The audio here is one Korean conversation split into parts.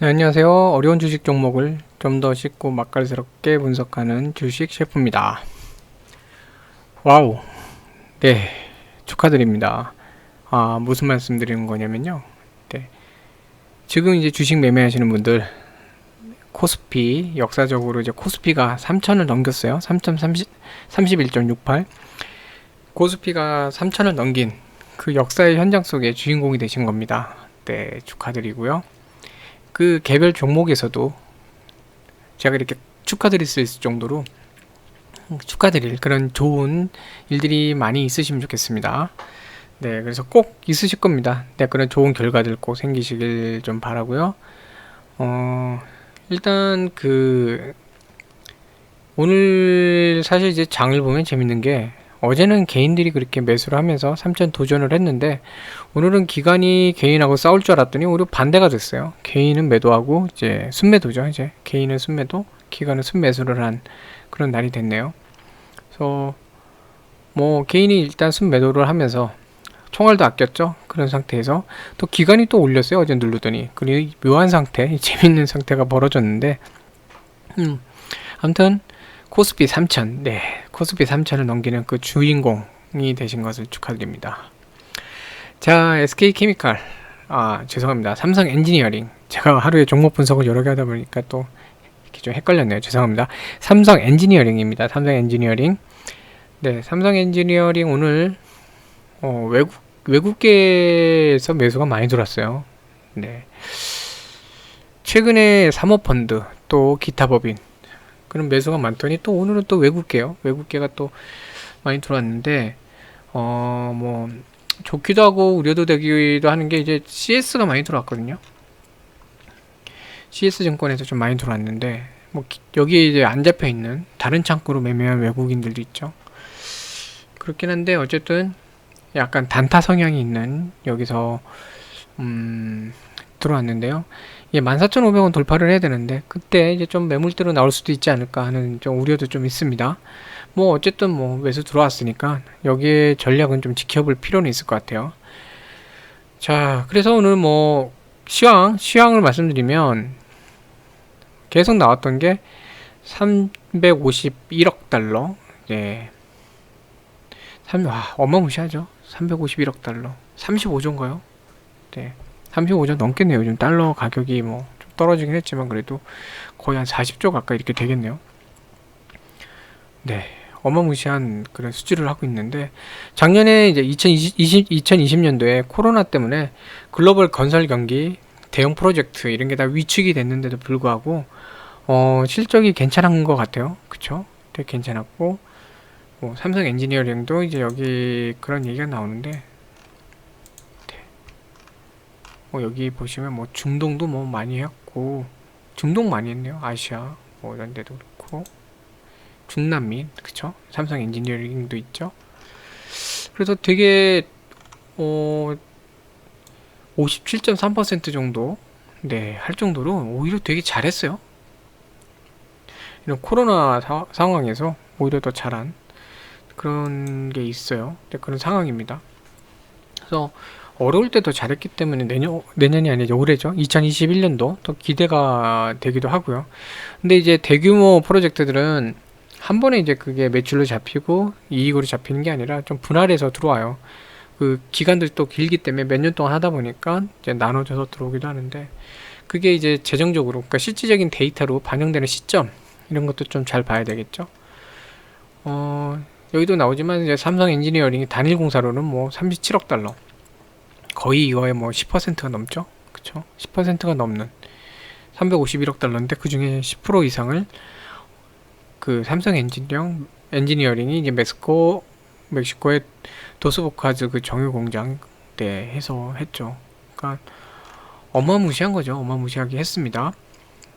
네, 안녕하세요. 어려운 주식 종목을 좀 더 쉽고 맛깔스럽게 분석하는 주식 셰프입니다. 와우. 네. 축하드립니다. 아, 무슨 말씀 드리는 거냐면요. 네. 지금 이제 주식 매매하시는 분들 코스피 역사적으로 이제 코스피가 3천을 넘겼어요. 3.31.68. 코스피가 3천을 넘긴 그 역사의 현장 속에 주인공이 되신 겁니다. 네, 축하드리고요. 그 개별 종목에서도 제가 이렇게 축하드릴 수 있을 정도로 축하드릴 그런 좋은 일들이 많이 있으시면 좋겠습니다. 네, 그래서 꼭 있으실 겁니다. 네, 그런 좋은 결과들 꼭 생기시길 좀 바라고요. 어, 일단 그 오늘 사실 이제 장을 보면 재밌는 게 어제는 개인들이 그렇게 매수를 하면서 3천 도전을 했는데 오늘은 기관이 개인하고 싸울 줄 알았더니 오히려 반대가 됐어요. 개인은 매도하고 이제 순매도죠. 이제 개인은 순매도, 기관은 순매수를 한 그런 날이 됐네요. 그래서 뭐 개인이 일단 순매도를 하면서 총알도 아꼈죠. 그런 상태에서 또 기관이 또 올렸어요. 어제 누르더니 그리고 묘한 상태, 재밌는 상태가 벌어졌는데 음, 아무튼 코스피 3000, 네, 코스피 3000을 넘기는 그 주인공이 되신 것을 축하드립니다. 자, SK 케미칼, 아, 죄송합니다. 삼성 엔지니어링. 제가 하루에 종목 분석을 여러 개 하다 보니까 또 이렇게 좀 헷갈렸네요. 죄송합니다. 삼성 엔지니어링입니다. 삼성 엔지니어링. 네, 삼성 엔지니어링 오늘 어, 외국 외국계에서 매수가 많이 들어왔어요. 네. 최근에 사모펀드 또 기타 법인 그런 매수가 많더니 또 오늘은 또 외국계요. 외국계가 또 많이 들어왔는데 어 뭐 좋기도 하고 우려도 되기도 하는 게 이제 CS가 많이 들어왔거든요. CS 증권에서 좀 많이 들어왔는데 뭐 여기에 이제 안 잡혀 있는 다른 창구로 매매한 외국인들도 있죠. 그렇긴 한데 어쨌든 약간 단타 성향이 있는 여기서 음 들어왔는데요. 예, 14,500원 돌파를 해야 되는데 그때 이제 좀 매물대로 나올 수도 있지 않을까 하는 좀 우려도 좀 있습니다. 뭐 어쨌든 뭐 매수 들어왔으니까 여기에 전략은 좀 지켜볼 필요는 있을 것 같아요. 자, 그래서 오늘 뭐 시황, 시황을 말씀드리면 계속 나왔던 게 351억 달러. 네. 3, 와, 어마무시하죠. 351억 달러. 35조인가요? 네. 35조 넘겠네요. 요즘 달러 가격이 뭐 좀 떨어지긴 했지만 그래도 거의 한 40조 가까이 이렇게 되겠네요. 네. 어마무시한 그런 수주를 하고 있는데 작년에 이제 2020, 2020년도에 코로나 때문에 글로벌 건설 경기 대형 프로젝트 이런 게 다 위축이 됐는데도 불구하고 어, 실적이 괜찮은 것 같아요. 그쵸? 되게 괜찮았고 뭐 삼성 엔지니어링도 이제 여기 그런 얘기가 나오는데 뭐 여기 보시면 뭐 중동도 뭐 많이 했고 중동 많이 했네요. 아시아 뭐 이런 데도 그렇고. 중남미 그쵸? 삼성 엔지니어링도 있죠. 그래서 되게 어 57.3% 정도 네 할 정도로 오히려 되게 잘했어요. 이런 코로나 사, 상황에서 오히려 더 잘한 그런 게 있어요. 네, 그런 상황입니다. 그래서 어려울 때더 잘했기 때문에 내년 내년이 아니죠 올해죠 2021년도 더 기대가 되기도 하고요. 근데 이제 대규모 프로젝트들은 한 번에 이제 그게 매출로 잡히고 이익으로 잡히는 게 아니라 좀 분할해서 들어와요. 그 기간들이 또 길기 때문에 몇 년 동안 하다 보니까 이제 나눠져서 들어오기도 하는데 그게 이제 재정적으로 그러니까 실질적인 데이터로 반영되는 시점 이런 것도 좀 잘 봐야 되겠죠. 어 여기도 나오지만 이제 삼성 엔지니어링이 단일 공사로는 뭐 37억 달러 거의 이거에 뭐 10%가 넘죠. 그쵸? 10%가 넘는 351억 달러인데 그 중에 10% 이상을 그 삼성 엔지니어링 엔지니어링이 이제 멕시코 멕시코의 도스보카즈 그 정유 공장 때 해서 했죠. 그러니까 어마무시한 거죠. 어마무시하게 했습니다.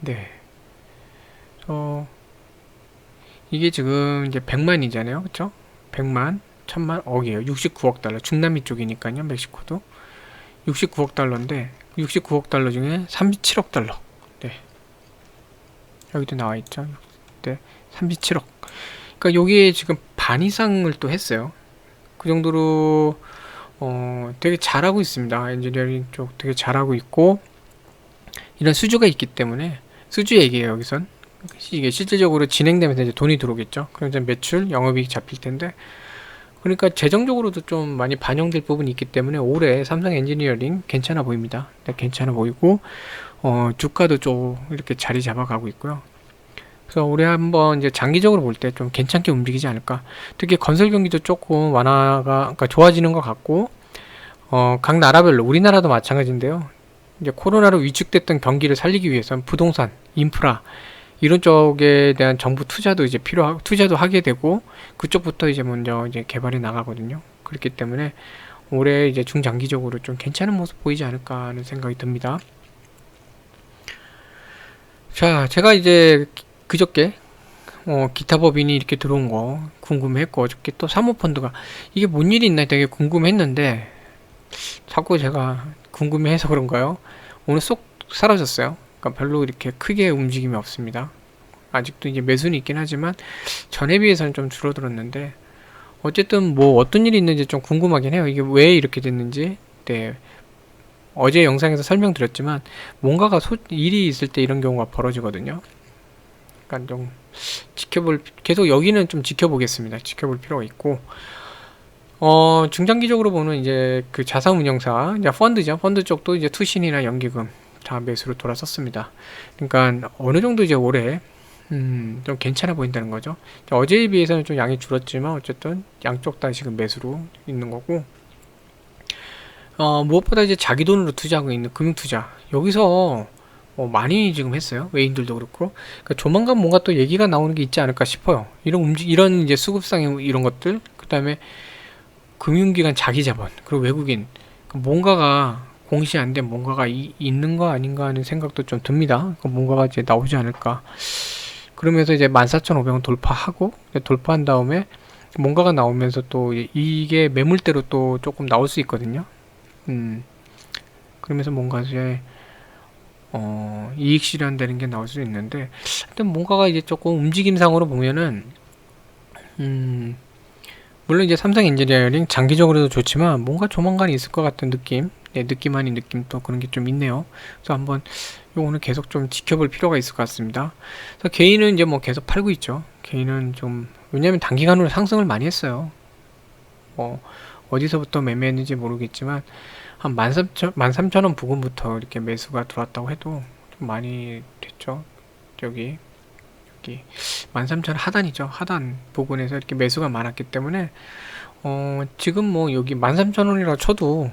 네. 어 이게 지금 이제 100만이잖아요. 그쵸? 100만, 1000만, 억이에요. 69억 달러. 중남미 쪽이니까요. 멕시코도. 69억 달러인데 69억 달러 중에 37억 달러. 네. 여기도 나와 있죠. 네. 37억. 그러니까 여기에 지금 반 이상을 또 했어요. 그 정도로 어 되게 잘하고 있습니다. 엔지니어링 쪽 되게 잘하고 있고 이런 수주가 있기 때문에 수주 얘기예요 여기선 이게 실질적으로 진행되면서 이제 돈이 들어오겠죠. 그럼 이제 매출, 영업이익 잡힐 텐데 그러니까 재정적으로도 좀 많이 반영될 부분이 있기 때문에 올해 삼성 엔지니어링 괜찮아 보입니다. 네, 괜찮아 보이고 어, 주가도 좀 이렇게 자리 잡아가고 있고요. 그래서 올해 한번 이제 장기적으로 볼 때 좀 괜찮게 움직이지 않을까. 특히 건설 경기도 조금 완화가 그러니까 좋아지는 것 같고 어, 각 나라별로 우리나라도 마찬가지인데요. 이제 코로나로 위축됐던 경기를 살리기 위해서는 부동산, 인프라 이런 쪽에 대한 정부 투자도 이제 필요하 투자도 하게 되고 그쪽부터 이제 먼저 이제 개발이 나가거든요. 그렇기 때문에 올해 이제 중장기적으로 좀 괜찮은 모습 보이지 않을까 하는 생각이 듭니다. 자, 제가 이제 그저께 어, 기타 법인이 이렇게 들어온 거 궁금했고 어저께 또 사모펀드가 이게 뭔 일이 있나 되게 궁금했는데 자꾸 제가 궁금해해서 그런가요? 오늘 쏙 사라졌어요. 그러니까 별로 이렇게 크게 움직임이 없습니다. 아직도 이제 매수는 있긴 하지만 전에 비해서는 좀 줄어들었는데 어쨌든 뭐 어떤 일이 있는지 좀 궁금하긴 해요. 이게 왜 이렇게 됐는지. 네. 어제 영상에서 설명드렸지만 뭔가가 소, 일이 있을 때 이런 경우가 벌어지거든요. 그러니까 좀 지켜볼 계속 여기는 좀 지켜보겠습니다. 지켜볼 필요가 있고 어 중장기적으로 보는 이제 그 자산운용사 이제 펀드죠. 펀드 쪽도 이제 투신이나 연기금 다 매수로 돌아섰습니다. 그러니까 어느 정도 이제 올해 음, 좀 괜찮아 보인다는 거죠. 어제에 비해서는 좀 양이 줄었지만 어쨌든 양쪽 다 지금 매수로 있는 거고 어, 무엇보다 이제 자기 돈으로 투자하고 있는 금융 투자 여기서 어, 많이 지금 했어요. 외인들도 그렇고 그러니까 조만간 뭔가 또 얘기가 나오는 게 있지 않을까 싶어요. 이런 움직 이런 이제 수급상의 이런 것들 그다음에 금융기관 자기 자본 그리고 외국인 뭔가가 공시 안 된 뭔가가 이, 있는 거 아닌가 하는 생각도 좀 듭니다. 뭔가가 이제 나오지 않을까. 그러면서 이제 14,500원 돌파하고 돌파한 다음에 뭔가가 나오면서 또 이게 매물대로 또 조금 나올 수 있거든요. 음. 그러면서 뭔가 이제 어, 이익 실현되는 게 나올 수 있는데 하여튼 뭔가가 이제 조금 움직임상으로 보면은 음 물론 이제 삼성 엔지니어링 장기적으로도 좋지만 뭔가 조만간 있을 것 같은 느낌 네, 느낌 아닌 느낌 또 그런 게 좀 있네요. 그래서 한번 요거는 계속 좀 지켜볼 필요가 있을 것 같습니다. 그래서 개인은 이제 뭐 계속 팔고 있죠. 개인은 좀 왜냐면 단기간으로 상승을 많이 했어요. 뭐 어디서부터 매매했는지 모르겠지만 한 13,000, 13,000원 부근부터 이렇게 매수가 들어왔다고 해도 좀 많이 됐죠. 여기 여기 13,000 하단이죠. 하단 부근에서 이렇게 매수가 많았기 때문에 어 지금 뭐 여기 13,000원이라 쳐도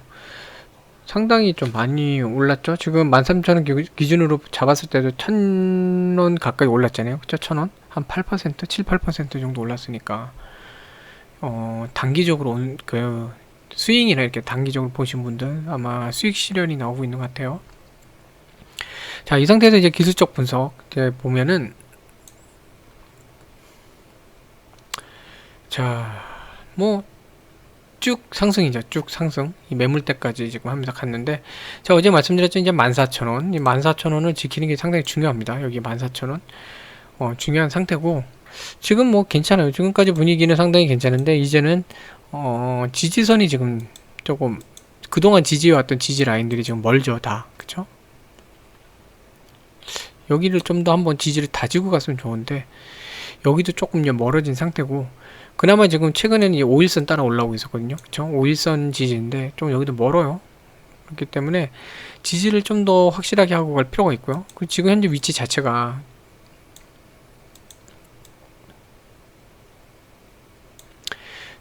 상당히 좀 많이 올랐죠. 지금 13,000원 기준으로 잡았을 때도 1,000원 가까이 올랐잖아요. 그쵸? 1,000원? 한 8%, 7, 8% 정도 올랐으니까, 어, 단기적으로 그, 스윙이나 이렇게 단기적으로 보신 분들 아마 수익 실현이 나오고 있는 것 같아요. 자, 이 상태에서 이제 기술적 분석 이제 보면은, 자, 뭐, 쭉 상승이죠. 쭉 상승. 이 매물대까지 지금 하면서 갔는데, 제가 어제 말씀드렸죠. 이제 14,000원. 이 14,000원을 지키는 게 상당히 중요합니다. 여기 14,000원. 어, 중요한 상태고, 지금 뭐 괜찮아요. 지금까지 분위기는 상당히 괜찮은데, 이제는, 어, 지지선이 지금 조금, 그동안 지지해왔던 지지 라인들이 지금 멀죠. 다. 그쵸? 여기를 좀 더 한번 지지를 다지고 갔으면 좋은데, 여기도 조금 멀어진 상태고, 그나마 지금 최근에는 이 5일선 따라 올라오고 있었거든요. 그쵸? 5일선 지지인데 좀 여기도 멀어요. 그렇기 때문에 지지를 좀 더 확실하게 하고 갈 필요가 있고요. 그 지금 현재 위치 자체가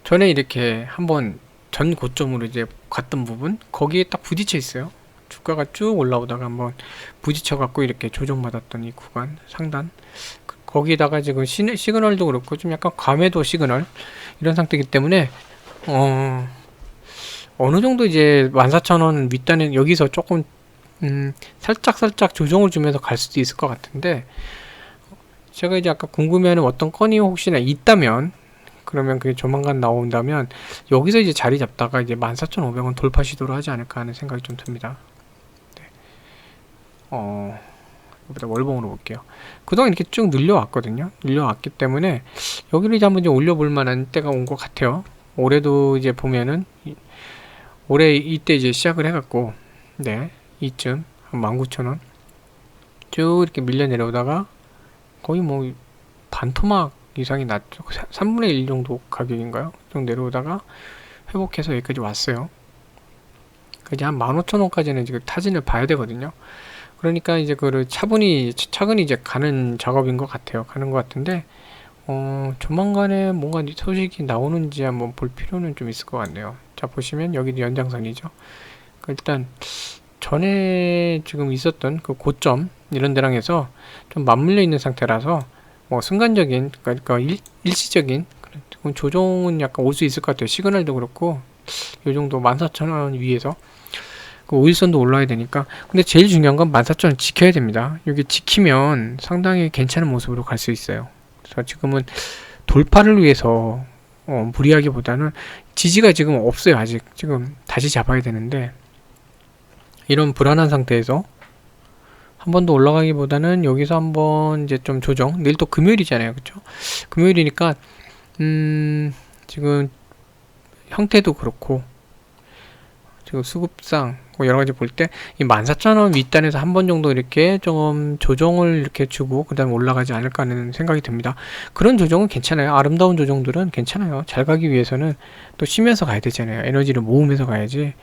전에 이렇게 한번 전 고점으로 이제 갔던 부분 거기에 딱 부딪혀 있어요. 주가가 쭉 올라오다가 한번 부딪혀 갖고 이렇게 조정받았던 이 구간 상단 거기다가 지금 시, 시그널도 그렇고 좀 약간 과매도 시그널 이런 상태이기 때문에 어 어느 정도 이제 14,000원 윗단에 여기서 조금 음 살짝 살짝 조정을 주면서 갈 수도 있을 것 같은데 제가 이제 아까 궁금해하는 어떤 건이 혹시나 있다면 그러면 그게 조만간 나온다면 여기서 이제 자리 잡다가 이제 14,500원 돌파 시도를 하지 않을까 하는 생각이 좀 듭니다. 네. 어 여기다 월봉으로 볼게요. 그동안 이렇게 쭉 늘려왔거든요. 늘려왔기 때문에 여기를 이제 한번 좀 올려볼 만한 때가 온 것 같아요. 올해도 이제 보면은 올해 이때 이제 시작을 해갖고 네 이쯤 한 19,000원 쭉 이렇게 밀려 내려오다가 거의 뭐 반토막 이상이 났죠. 3분의 1 정도 가격인가요? 좀 내려오다가 회복해서 여기까지 왔어요. 이제 한 15,000원까지는 지금 타진을 봐야 되거든요. 그러니까 이제 그를 차분히 차근히 이제 가는 작업인 것 같아요. 가는 것 같은데 어, 조만간에 뭔가 소식이 나오는지 한번 볼 필요는 좀 있을 것 같네요. 자 보시면 여기도 연장선이죠. 그 일단 전에 지금 있었던 그 고점 이런 데랑 해서 좀 맞물려 있는 상태라서 뭐 순간적인 그러니까 일, 일시적인 그런 조정은 약간 올 수 있을 것 같아요. 시그널도 그렇고 요 정도 14,000원 위에서 그 5일선도 올라야 되니까 근데 제일 중요한 건 14,000원 지켜야 됩니다. 여기 지키면 상당히 괜찮은 모습으로 갈 수 있어요. 그래서 지금은 돌파를 위해서 어, 무리하기보다는 지지가 지금 없어요. 아직 지금 다시 잡아야 되는데 이런 불안한 상태에서 한 번 더 올라가기보다는 여기서 한번 이제 좀 조정. 내일 또 금요일이잖아요. 그쵸? 금요일이니까, 음, 지금 형태도 그렇고, 지금 수급상, 뭐 여러 가지 볼 때, 이 14,000원 윗단에서 한 번 정도 이렇게 좀 조정을 이렇게 주고, 그 다음에 올라가지 않을까 하는 생각이 듭니다. 그런 조정은 괜찮아요. 아름다운 조정들은 괜찮아요. 잘 가기 위해서는 또 쉬면서 가야 되잖아요. 에너지를 모으면서 가야지.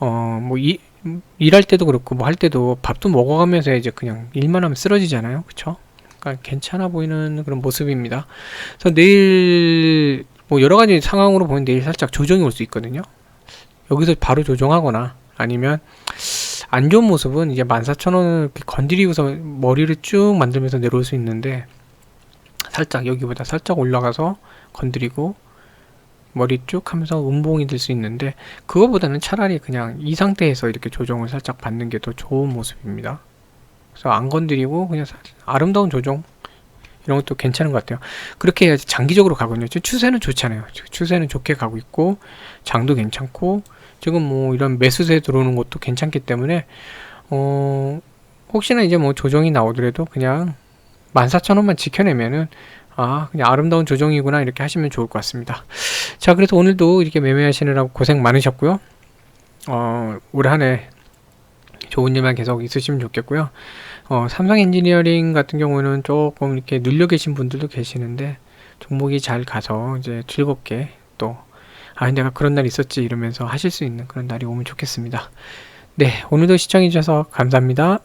어, 뭐, 이, 일할 때도 그렇고 뭐 할 때도 밥도 먹어가면서 이제 그냥 일만 하면 쓰러지잖아요. 그쵸? 그러니까 괜찮아 보이는 그런 모습입니다. 그래서 내일 뭐 여러 가지 상황으로 보면 내일 살짝 조정이 올 수 있거든요. 여기서 바로 조정하거나 아니면 안 좋은 모습은 이제 14,000원을 건드리고서 머리를 쭉 만들면서 내려올 수 있는데 살짝 여기보다 살짝 올라가서 건드리고 머리 쭉 하면서 음봉이 될 수 있는데 그거보다는 차라리 그냥 이 상태에서 이렇게 조정을 살짝 받는 게 더 좋은 모습입니다. 그래서 안 건드리고 그냥 아름다운 조정 이런 것도 괜찮은 것 같아요. 그렇게 해야지 장기적으로 가거든요. 추세는 좋잖아요. 추세는 좋게 가고 있고 장도 괜찮고 지금 뭐 이런 매수세 들어오는 것도 괜찮기 때문에 어 혹시나 이제 뭐 조정이 나오더라도 그냥 14,000원만 지켜내면은 아, 그냥 아름다운 조정이구나 이렇게 하시면 좋을 것 같습니다. 자, 그래서 오늘도 이렇게 매매하시느라고 고생 많으셨고요. 어, 올 한해 좋은 일만 계속 있으시면 좋겠고요. 어, 삼성 엔지니어링 같은 경우는 조금 이렇게 눌려 계신 분들도 계시는데 종목이 잘 가서 이제 즐겁게 또 아, 내가 그런 날 있었지 이러면서 하실 수 있는 그런 날이 오면 좋겠습니다. 네, 오늘도 시청해 주셔서 감사합니다.